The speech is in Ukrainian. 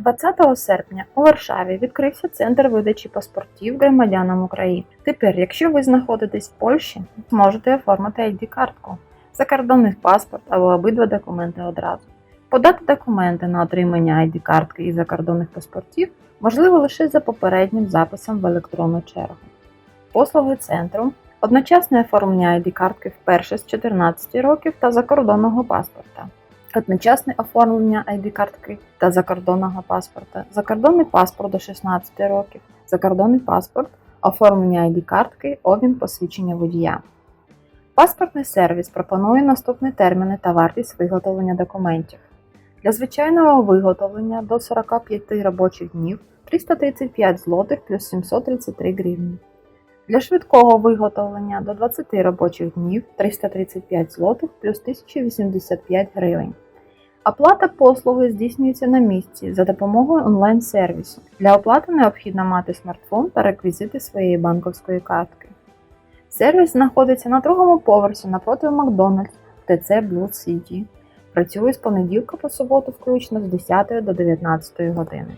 20 серпня у Варшаві відкрився центр видачі паспортів громадянам України. Тепер, якщо ви знаходитесь в Польщі, зможете оформити ID-картку, закордонний паспорт або обидва документи одразу. Подати документи на отримання ID-картки і закордонних паспортів можливо лише за попереднім записом в електронну чергу. Послуги центру одночасне оформлення ID-картки вперше з 14 років та закордонного паспорта. Одночасне оформлення ID-картки та закордонного паспорта, закордонний паспорт до 16 років, закордонний паспорт, оформлення ID-картки, обмін посвідчення водія. Паспортний сервіс пропонує наступні терміни та вартість виготовлення документів. Для звичайного виготовлення до 45 робочих днів 335 злотих плюс 733 гривні. Для швидкого виготовлення до 20 робочих днів 335 злотих плюс 1085 гривень. Оплата послуги здійснюється на місці за допомогою онлайн-сервісу. Для оплати необхідно мати смартфон та реквізити своєї банковської картки. Сервіс знаходиться на другому поверсі напроти Макдональдс в ТЦ Blue City. Працює з понеділка по суботу включно з 10 до 19 години.